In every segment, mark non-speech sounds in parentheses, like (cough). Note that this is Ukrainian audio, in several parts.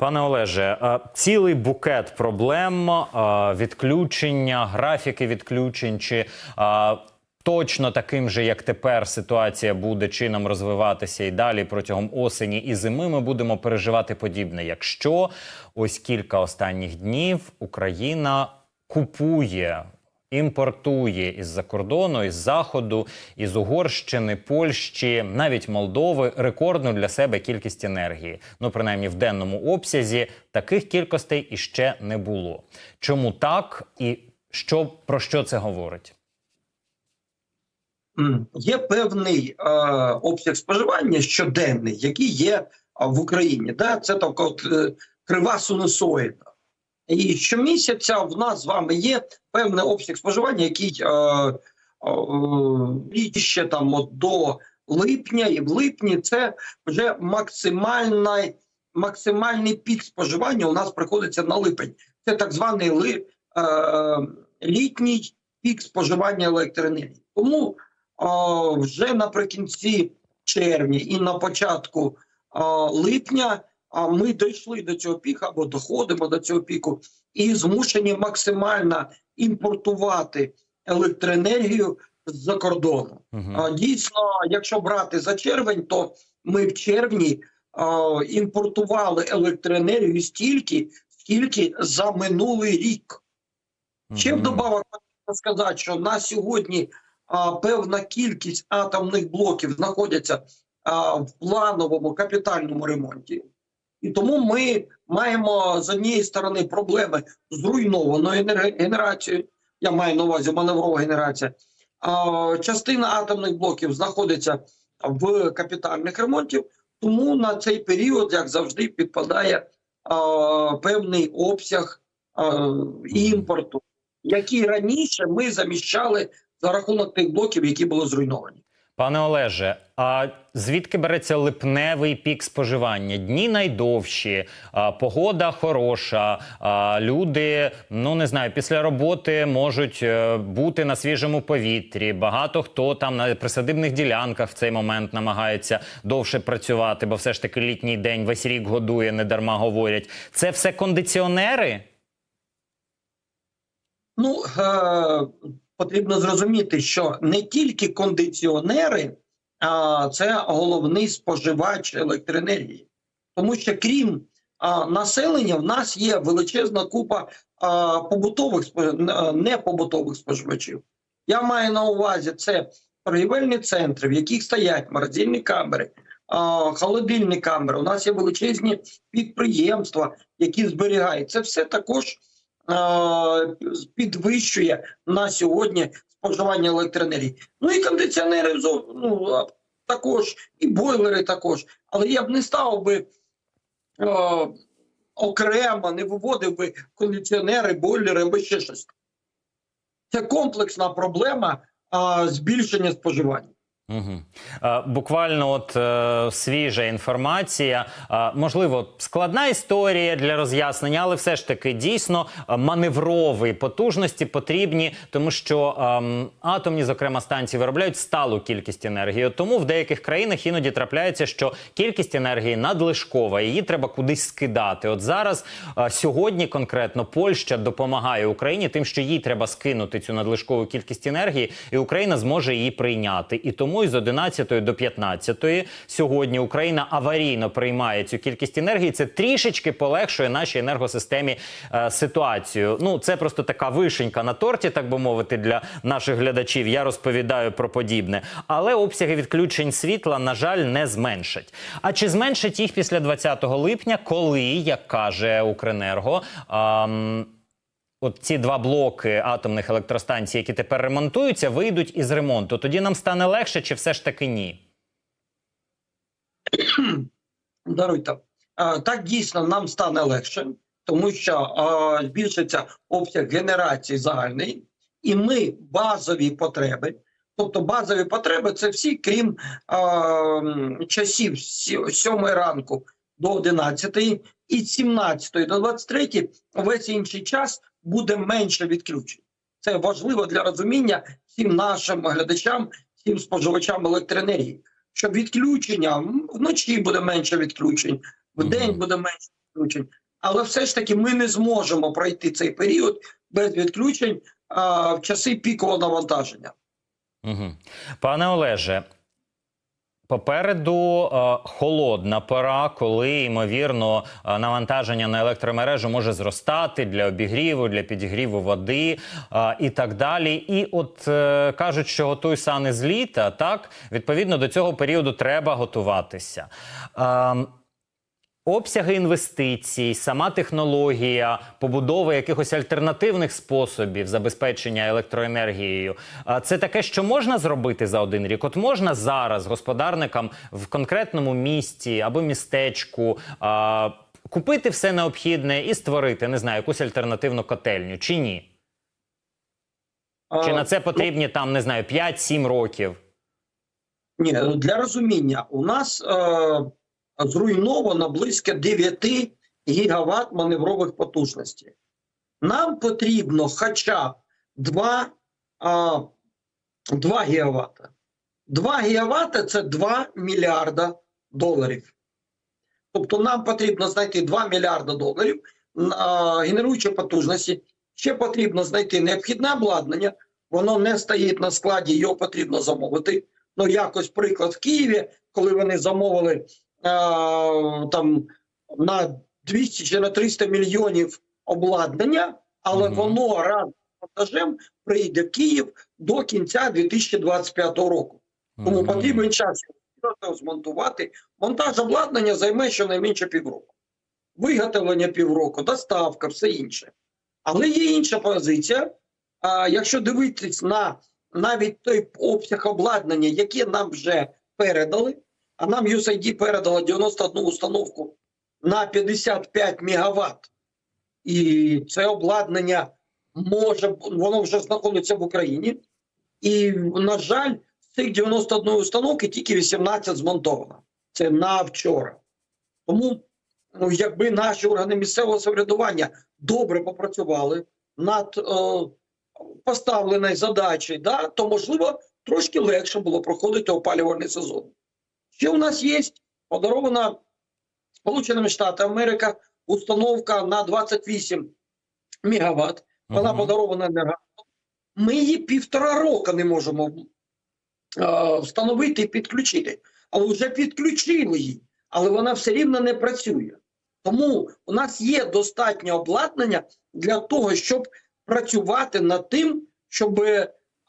Пане Олеже, е, цілий букет проблем, е, відключення, графіки відключень чи е, точно таким же, як тепер, ситуація буде чином розвиватися і далі протягом осені і зими. Ми будемо переживати подібне. Якщо ось кілька останніх днів Україна купує. Імпортує із-за кордону, із заходу, із Угорщини, Польщі, навіть Молдови рекордну для себе кількість енергії. Ну, принаймні в денному обсязі таких кількостей іще не було. Чому так і що про що це говорить? Є певний е, обсяг споживання щоденний, який є в Україні. Да? Це так от е, крива синусоїда. І щомісяця в нас з вами є певний обсяг споживання, який е, е, е, ще там от до липня, і в липні це вже максимальний, максимальний пік споживання у нас приходиться на липень. Це так званий ли, е, літній пік споживання електроенергії. Тому а, вже наприкінці червня і на початку а, липня а, ми дійшли до цього піку або доходимо до цього піку і змушені максимально імпортувати електроенергію з-за кордону. Угу. А, Дійсно, якщо брати за червень, то ми в червні а, імпортували електроенергію стільки, скільки за минулий рік. Ще вдобавок хочу сказати, що на сьогодні а, певна кількість атомних блоків знаходяться а, в плановому капітальному ремонті. І тому ми маємо з однієї сторони проблеми з руйнованою генерацією. Я маю на увазі маневрова генерація. Частина атомних блоків знаходиться в капітальних ремонтів, тому на цей період, як завжди, підпадає певний обсяг імпорту, який раніше ми заміщали за рахунок тих блоків, які були зруйновані. Пане Олеже, а звідки береться липневий пік споживання? Дні найдовші, погода хороша. Люди, ну не знаю, після роботи можуть е, бути на свіжому повітрі. Багато хто там на присадибних ділянках в цей момент намагається довше працювати, бо все ж таки літній день весь рік годує, не дарма говорять. Це все кондиціонери? Ну е- потрібно зрозуміти, що не тільки кондиціонери, а це головний споживач електроенергії, тому що крім а, населення, в нас є величезна купа а, побутових е, непобутових споживачів. Я маю на увазі це торгівельні центри, в яких стоять морозильні камери, а, холодильні камери. У нас є величезні підприємства, які зберігають це все також підвищує на сьогодні споживання електроенергії. Ну і кондиціонери ну, також, і бойлери також. Але я б не ставив би е, окремо, не виводив би кондиціонери, бойлери або ще щось. Це комплексна проблема а, збільшення споживання. Угу. Буквально, от е, свіжа інформація. Можливо, складна історія для роз'яснення, але все ж таки дійсно маневрові потужності потрібні, тому що ем, атомні, зокрема, станції виробляють сталу кількість енергії. Тому в деяких країнах іноді трапляється, що кількість енергії надлишкова, її треба кудись скидати. От зараз сьогодні конкретно Польща допомагає Україні тим, що їй треба скинути цю надлишкову кількість енергії, і Україна зможе її прийняти. І тому із 11 до 15 сьогодні Україна аварійно приймає цю кількість енергії. Це трішечки полегшує нашій енергосистемі е, ситуацію. Ну це просто така вишенька на торті, так би мовити, для наших глядачів. Я розповідаю про подібне, але обсяги відключень світла, на жаль, не зменшать. А чи зменшать їх після 20 липня, коли, як каже Укренерго, ам, От ці два блоки атомних електростанцій, які тепер ремонтуються, вийдуть із ремонту. Тоді нам стане легше, чи все ж таки ні? (clears throat) Даруйте. Так дійсно нам стане легше, тому що збільшиться обсяг генерації загальний, і ми базові потреби. Тобто базові потреби це всі, крім часів з 7 ранку до 11 і з 17 до 23 весь інший час буде менше відключень. Це важливо для розуміння всім нашим глядачам, всім споживачам електроенергії. Що відключення вночі буде менше відключень, в день буде менше відключень. Але все ж таки ми не зможемо пройти цей період без відключень а, в часи пікового навантаження. Угу. Пане Олеже, попереду е, холодна пора, коли ймовірно е, навантаження на електромережу може зростати для обігріву, для підігріву води е, і так далі. І от кажуть, що готуй сани з літа. Так відповідно до цього періоду треба готуватися. Обсяги інвестицій, сама технологія, побудова якихось альтернативних способів забезпечення електроенергією. Це таке, що можна зробити за один рік. От можна зараз господарникам в конкретному місті або містечку купити все необхідне і створити, не знаю, якусь альтернативну котельню чи ні? Чи на це потрібні там не знаю 5-7 років? Ні, ну, для розуміння, у нас е, зруйновано близько 9 гігават маневрових потужностей. Нам потрібно хоча б 2, а, 2 гігавата. 2 гігавата – це 2 мільярда доларів. Тобто нам потрібно знайти 2 мільярда доларів генеруючі потужності. Ще потрібно знайти необхідне обладнання. Воно не стоїть на складі, його потрібно замовити. Ну, якось приклад в Києві, коли вони замовили там на 200 чи на 300 мільйонів обладнання, але Мгм. воно разом з монтажем прийде в Київ до кінця 2025 року. Тому Мгм. потрібен час змонтувати. Монтаж обладнання займе щонайменше півроку. Виготовлення півроку, доставка, все інше. Але є інша позиція. А, якщо дивитись на навіть той обсяг обладнання, яке нам вже передали, а нам USAID передала 91 установку на 55 мегаватт. І це обладнання може, воно вже знаходиться в Україні. І, на жаль, з цих 91 установки тільки 18 змонтовано. Це на вчора. Тому, ну, якби наші органи місцевого самоврядування добре попрацювали над е, поставленою задачею, да, то можливо трошки легше було проходити опалювальний сезон. Ще у нас є подарована Сполученими Штатами Америка установка на 28 мегаватт. Вона Мгм. подарована енергетиком. Ми її півтора року не можемо е, встановити і підключити. Але вже підключили її, але вона все рівно не працює. Тому у нас є достатньо обладнання для того, щоб працювати над тим, щоб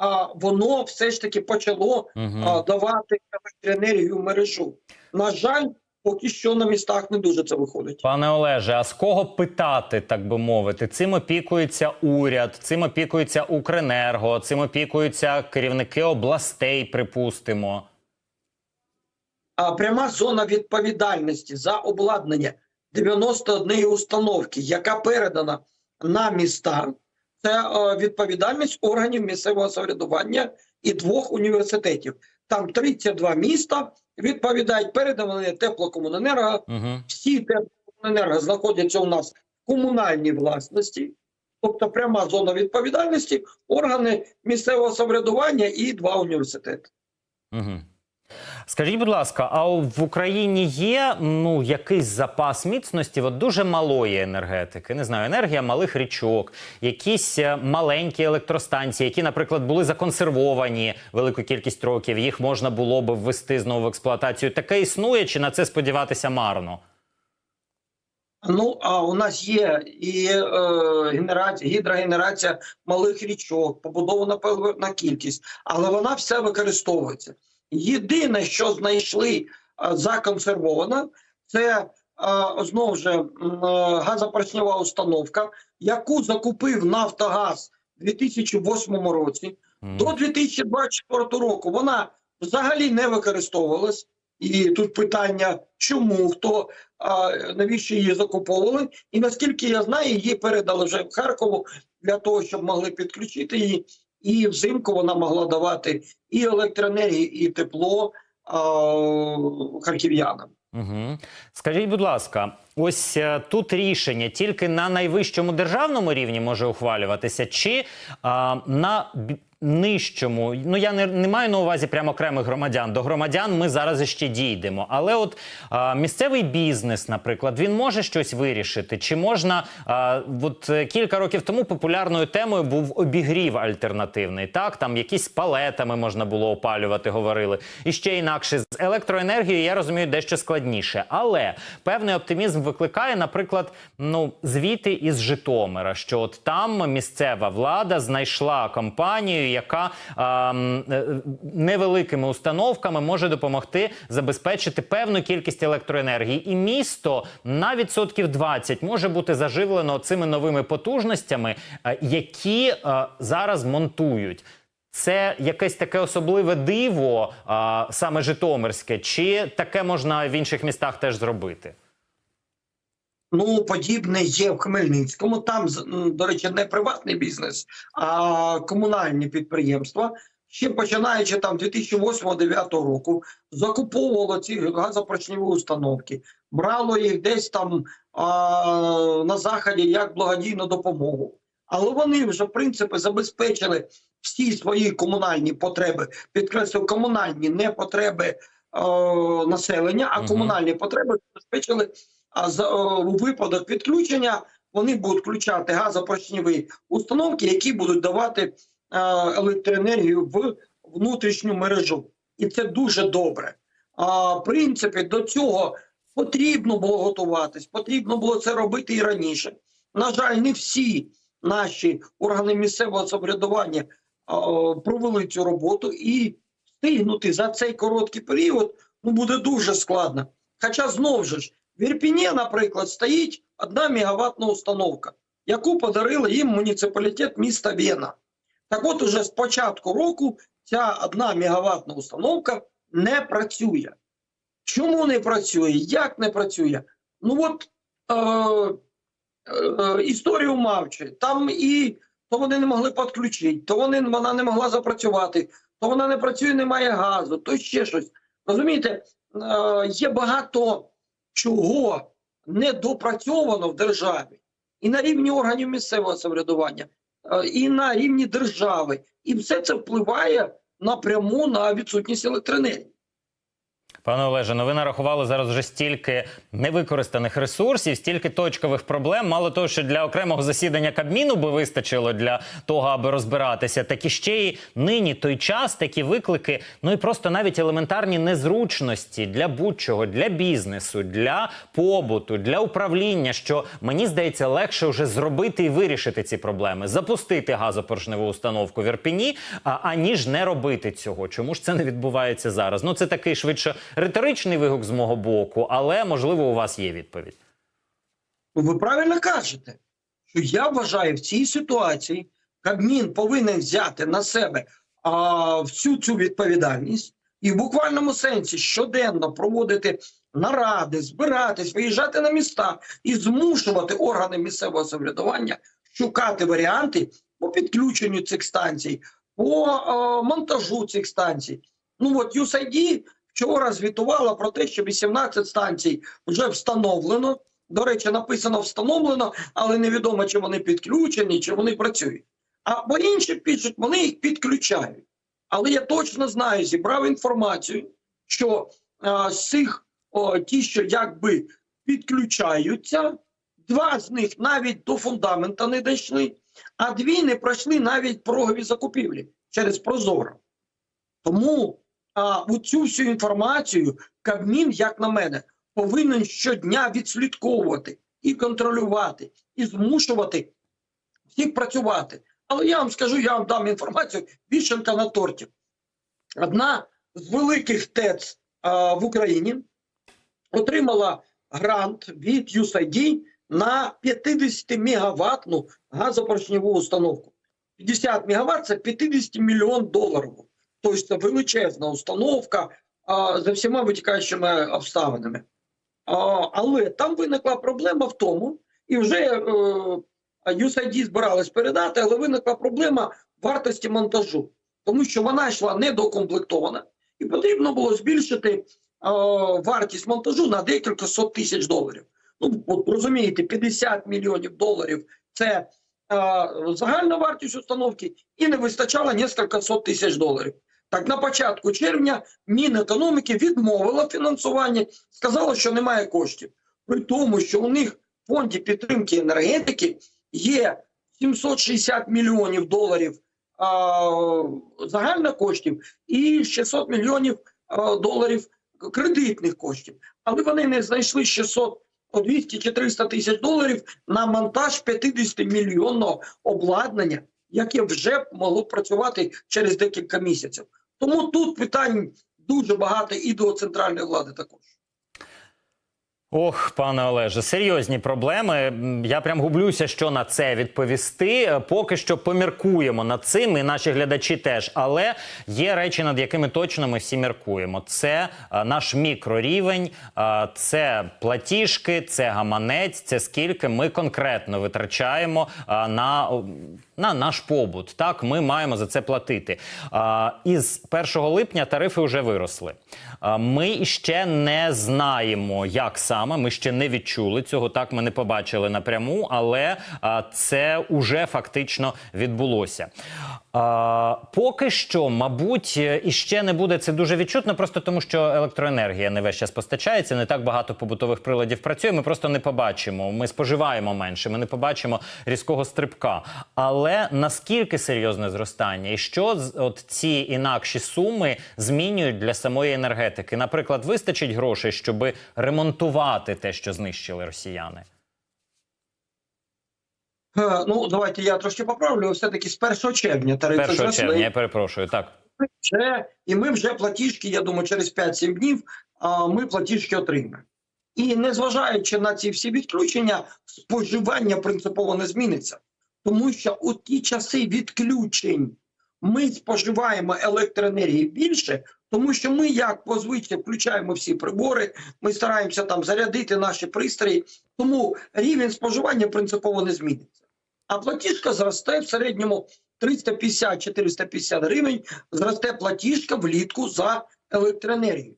а, воно все ж таки почало Мгм. а, давати електроенергію в мережу. На жаль, поки що на містах не дуже це виходить. Пане Олеже, а з кого питати, так би мовити? Цим опікується уряд, цим опікується Укренерго, цим опікуються керівники областей, припустимо. а пряма зона відповідальності за обладнання 91 установки, яка передана на міста, це е, відповідальність органів місцевого самоврядування і двох університетів. Там 32 міста відповідають передавані теплокомуненерго. Угу. Всі теплокомуненерго знаходяться у нас в комунальній власності. Тобто пряма зона відповідальності, органи місцевого самоврядування і два університети. Угу. Скажіть, будь ласка, а в Україні є ну якийсь запас міцності от дуже малої енергетики? Не знаю, енергія малих річок, якісь е, маленькі електростанції, які, наприклад, були законсервовані велику кількість років. Їх можна було б ввести знову в експлуатацію. Таке існує, чи на це сподіватися марно? Ну, а у нас є і е, генерація, гідрогенерація малих річок, побудована певна кількість, але вона все використовується. Єдине, що знайшли законсервовано, це знову ж газопоршнева установка, яку закупив Нафтогаз у 2008 році. До 2024 року вона взагалі не використовувалась. І тут питання, чому, хто, навіщо її закуповували. І наскільки я знаю, її передали вже в Харкову для того, щоб могли підключити її. І взимку вона могла давати і електроенергію, і тепло а, харків'янам. Угу. Скажіть, будь ласка, ось е, тут рішення тільки на найвищому державному рівні може ухвалюватися, чи а, на нижчому, ну я не, не маю на увазі прямо окремих громадян. До громадян ми зараз ще дійдемо. Але от а, місцевий бізнес, наприклад, він може щось вирішити? Чи можна а, от е, кілька років тому популярною темою був обігрів альтернативний? Так, там якісь палетами можна було опалювати, говорили. І ще інакше з електроенергією я розумію дещо складніше. Але певний оптимізм викликає, наприклад, ну звіти із Житомира, що от там місцева влада знайшла компанію, яка е, невеликими установками може допомогти забезпечити певну кількість електроенергії, і місто на відсотків 20 може бути заживлено цими новими потужностями, е, які е, зараз монтують. Це якесь таке особливе диво, саме Житомирське, чи таке можна в інших містах теж зробити? Ну, подібне є в Хмельницькому. Там, до речі, не приватний бізнес, а комунальні підприємства. Ще починаючи там 2008-2009 року, закуповувало ці газопоршневі установки, брало їх десь там а, на заході як благодійну допомогу. Але вони вже в принципі забезпечили всі свої комунальні потреби, підкреслю, комунальні не потреби е, населення, а комунальні потреби забезпечили а випадок відключення вони будуть включати газопоршневі установки, які будуть давати е, електроенергію в внутрішню мережу, і це дуже добре. А в принципі, до цього потрібно було готуватись, потрібно було це робити і раніше. На жаль, не всі наші органи місцевого самоврядування е, провели цю роботу і встигнути за цей короткий період ну буде дуже складно. Хоча знову ж в Ірпіні, наприклад, стоїть одна мегаваттна установка, яку подарили їм муніципалітет міста Вена. Так от уже з початку року ця одна мегаваттна установка не працює. Чому не працює? Як не працює? Ну от е, е, історію мавчі. Там і то вони не могли підключити, то вони, вона не могла запрацювати, то вона не працює, немає газу, то ще щось. Розумієте, е, є багато чого недопрацьовано в державі і на рівні органів місцевого самоврядування, е, і на рівні держави. І все це впливає напряму на відсутність електроенергії. Пане Олеже, ну ви нарахували зараз вже стільки невикористаних ресурсів, стільки точкових проблем. Мало того, що для окремого засідання Кабміну би вистачило для того, аби розбиратися, так і ще й нині той час, такі виклики, ну і просто навіть елементарні незручності для будь-чого, для бізнесу, для побуту, для управління. Що мені здається, легше вже зробити і вирішити ці проблеми, запустити газопоршневу установку в Ірпіні, а, аніж не робити цього. Чому ж це не відбувається зараз? Ну це такий швидше риторичний вигук з мого боку, але можливо у вас є відповідь. Ну, ви правильно кажете, що я вважаю в цій ситуації Кабмін повинен взяти на себе а, всю цю відповідальність і в буквальному сенсі щоденно проводити наради, збиратись, виїжджати на міста і змушувати органи місцевого самоврядування шукати варіанти по підключенню цих станцій, по а, монтажу цих станцій. Ну от USAID вчора звітувала про те, що 18 станцій вже встановлено. До речі, написано встановлено, але невідомо, чи вони підключені, чи вони працюють. А бо інші пишуть, вони їх підключають. Але я точно знаю, зібрав інформацію, що а, з цих о, ті, що якби підключаються, два з них навіть до фундамента не дійшли, а дві не пройшли навіть порогові закупівлі через Прозоро. Тому а, цю всю інформацію Кабмін, як на мене, повинен щодня відслідковувати і контролювати, і змушувати всіх працювати. Але я вам скажу, я вам дам інформацію вішенка на торті. Одна з великих ТЕЦ а, в Україні отримала грант від USAID на 50 мегаваттну газопоршневу установку. 50 мегаватт – це 50 мільйон доларів. Це величезна установка за всіма витікаючими обставинами. Але там виникла проблема в тому, і вже е, USAID збиралась передати, але виникла проблема вартості монтажу, тому що вона йшла недокомплектована, і потрібно було збільшити е, вартість монтажу на декілька сот тисяч доларів. Ну, от розумієте, 50 мільйонів доларів це а, загальна вартість установки і не вистачало кілька сот тисяч доларів. Так, на початку червня Мінекономіки відмовила фінансування, сказала, що немає коштів. При тому, що у них в фонді підтримки енергетики є 760 мільйонів доларів а, загальних коштів і 600 мільйонів доларів кредитних коштів. Але вони не знайшли 600 по 200 чи 300 тисяч доларів на монтаж 50-мільйонного обладнання, яке вже могло працювати через декілька місяців. Тому тут питань дуже багато і до центральної влади також. Ох, пане Олеже, серйозні проблеми. Я прям гублюся, що на це відповісти. Е, Поки що поміркуємо над цим, і наші глядачі теж. Але є речі, над якими точно ми всі міркуємо. Це е, наш мікрорівень, е, це платіжки, це гаманець, це скільки ми конкретно витрачаємо на. На наш побут, так ми маємо за це платити. А, із 1 липня тарифи вже виросли. А, ми ще не знаємо, як саме. Ми ще не відчули цього. Так ми не побачили напряму, але це уже фактично відбулося. А, поки що, мабуть, іще не буде це дуже відчутно, просто тому що електроенергія не весь час постачається. Не так багато побутових приладів працює. Ми просто не побачимо. Ми споживаємо менше. Ми не побачимо різкого стрибка. Але наскільки серйозне зростання, і що от ці інакші суми змінюють для самої енергетики? Наприклад, вистачить грошей, щоб ремонтувати те, що знищили росіяни. Е, Ну, давайте я трошки поправлю. Все-таки з 1 червня тарифи 1 зросли. червня, я перепрошую. Так. Вже, і ми вже платіжки, я думаю, через 5-7 днів ми платіжки отримаємо. І незважаючи на ці всі відключення, споживання принципово не зміниться. Тому що у ті часи відключень ми споживаємо електроенергії більше, тому що ми, як по звичці, включаємо всі прибори, ми стараємося там зарядити наші пристрої, тому рівень споживання принципово не зміниться. А платіжка зросте в середньому 350-450 гривень, зросте платіжка влітку за електроенергію.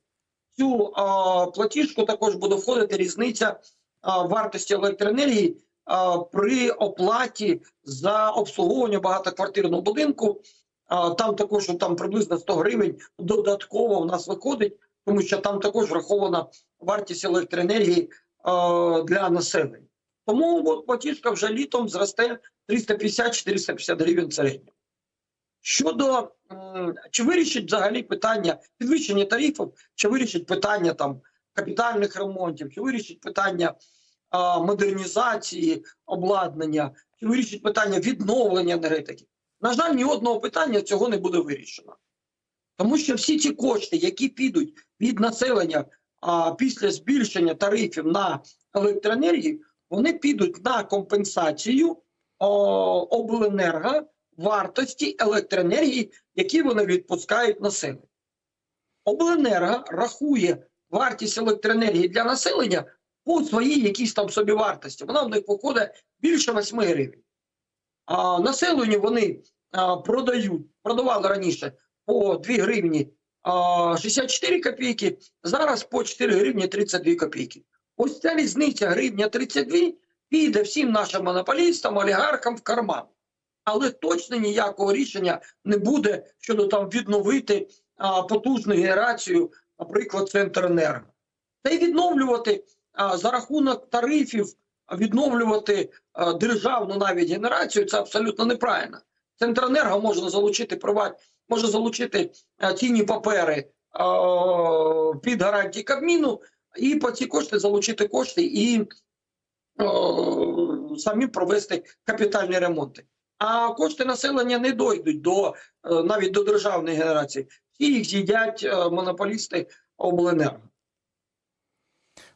Цю а, платіжку також буде входити різниця а, вартості електроенергії а, при оплаті за обслуговування багатоквартирного будинку. А, там також там приблизно 100 гривень додатково в нас виходить, тому що там також врахована вартість електроенергії а, для населення. Тому платіжка вже літом зросте 350-450 гривень в середньому. Щодо чи вирішить взагалі питання підвищення тарифів, чи вирішить питання там капітальних ремонтів, чи вирішить питання а, модернізації обладнання, чи вирішить питання відновлення енергетики. На жаль, ні одного питання цього не буде вирішено. Тому що всі ці кошти, які підуть від населення а, після збільшення тарифів на електроенергію, вони підуть на компенсацію о, обленерго вартості електроенергії, які вони відпускають населенню. Обленерго рахує вартість електроенергії для населення по своїй якійсь там собі вартості. Вона в них виходить більше 8 гривень. А населенню вони а, продають, продавали раніше по 2 гривні а, 64 копійки, зараз по 4 гривні 32 копійки. Ось ця різниця гривня 32 піде всім нашим монополістам, олігархам в карман. Але точно ніякого рішення не буде щодо там відновити а, потужну генерацію, наприклад, Центренерго. Та й відновлювати а, за рахунок тарифів, відновлювати а, державну навіть генерацію це абсолютно неправильно. Центренерго можна залучити приват, може залучити а, цінні папери а, під гарантії Кабміну, і по ці кошти залучити кошти і а, самі провести капітальні ремонти. А кошти населення не дойдуть до е, навіть до державної генерації. Всі їх з'їдять е, монополісти обленерго.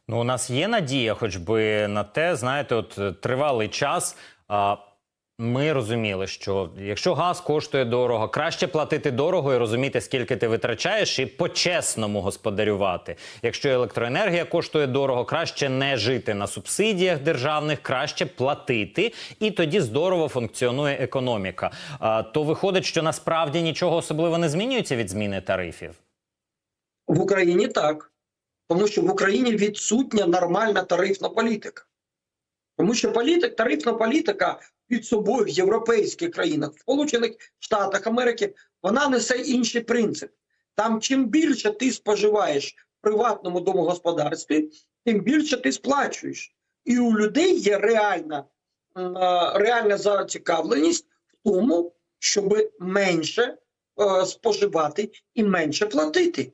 Ну, у нас є надія, хоч би на те, знаєте, от е, тривалий час. Ми розуміли, що якщо газ коштує дорого, краще платити дорого і розуміти, скільки ти витрачаєш, і по-чесному господарювати. Якщо електроенергія коштує дорого, краще не жити на субсидіях державних, краще платити, і тоді здорово функціонує економіка. А, то виходить, що насправді нічого особливо не змінюється від зміни тарифів. В Україні так. Тому що в Україні відсутня нормальна тарифна політика. Тому що політик, тарифна політика під собою в європейських країнах, в Сполучених Штатах Америки, вона несе інший принцип. Там чим більше ти споживаєш в приватному домогосподарстві, тим більше ти сплачуєш. І у людей є реальна, е, реальна зацікавленість в тому, щоб менше е, споживати і менше платити.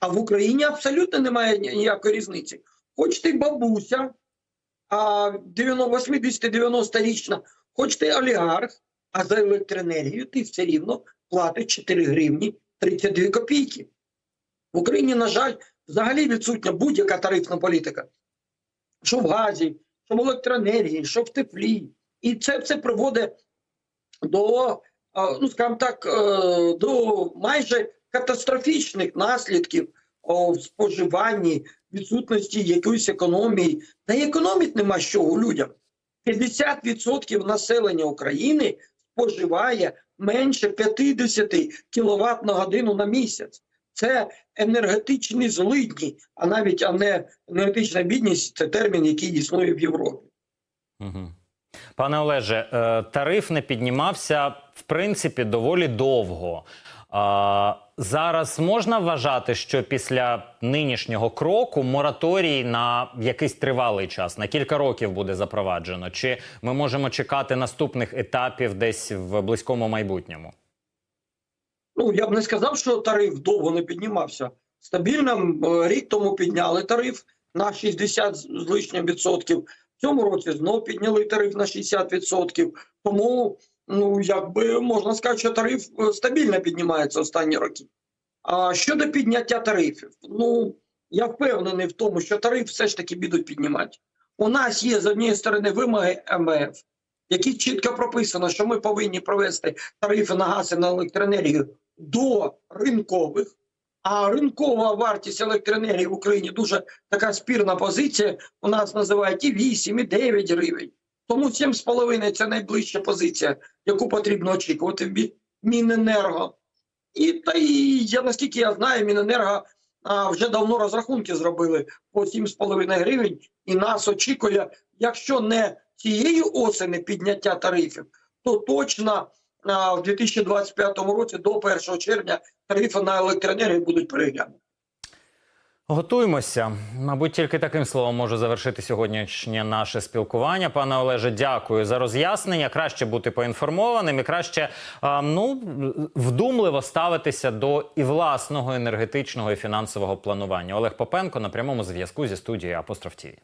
А в Україні абсолютно немає ніякої різниці. Хоч ти бабуся, а 80-90-річна, хоч ти олігарх, а за електроенергію ти все рівно платиш 4 гривні 32 копійки. В Україні, на жаль, взагалі відсутня будь-яка тарифна політика. Що в газі, що в електроенергії, що в теплі. І це все приводить до, ну скажімо так, е, до майже катастрофічних наслідків в споживанні, відсутності якоїсь економії. Та й економити нема з чого людям. 50% населення України споживає менше 50 кВт на годину на місяць. Це енергетичні злидні, а навіть а не енергетична бідність це термін, який існує в Європі. Угу. Пане Олеже, е, тариф не піднімався в принципі доволі довго. Зараз можна вважати, що після нинішнього кроку мораторій на якийсь тривалий час, на кілька років буде запроваджено? Чи ми можемо чекати наступних етапів десь в близькому майбутньому? Ну я б не сказав, що тариф довго не піднімався. Стабільно рік тому підняли тариф на 60 з з лишнім відсотків. В цьому році знову підняли тариф на 60 відсотків. Тому ну якби можна сказати, що тариф е, стабільно піднімається останні роки. А щодо підняття тарифів, ну я впевнений в тому, що тариф все ж таки будуть піднімати. У нас є з однієї сторони вимоги МВФ, які чітко прописано, що ми повинні провести тарифи на газ і на електроенергію до ринкових. А ринкова вартість електроенергії в Україні дуже така спірна позиція. У нас називають і 8, і 9 гривень. Тому 7,5 – це найближча позиція, яку потрібно очікувати в Мі- Міненерго. І та і я наскільки я знаю, Міненерго а, вже давно розрахунки зробили по 7,5 гривень, і нас очікує, якщо не цієї осені підняття тарифів, то точно а, в 2025 році до 1 червня тарифи на електроенергію будуть переглянуті. Готуємося. Мабуть, тільки таким словом можу завершити сьогоднішнє наше спілкування. Пане Олеже, дякую за роз'яснення. Краще бути поінформованим і краще ну вдумливо ставитися до і власного енергетичного і фінансового планування. Олег Попенко на прямому зв'язку зі студією Апостроф ТІВІ.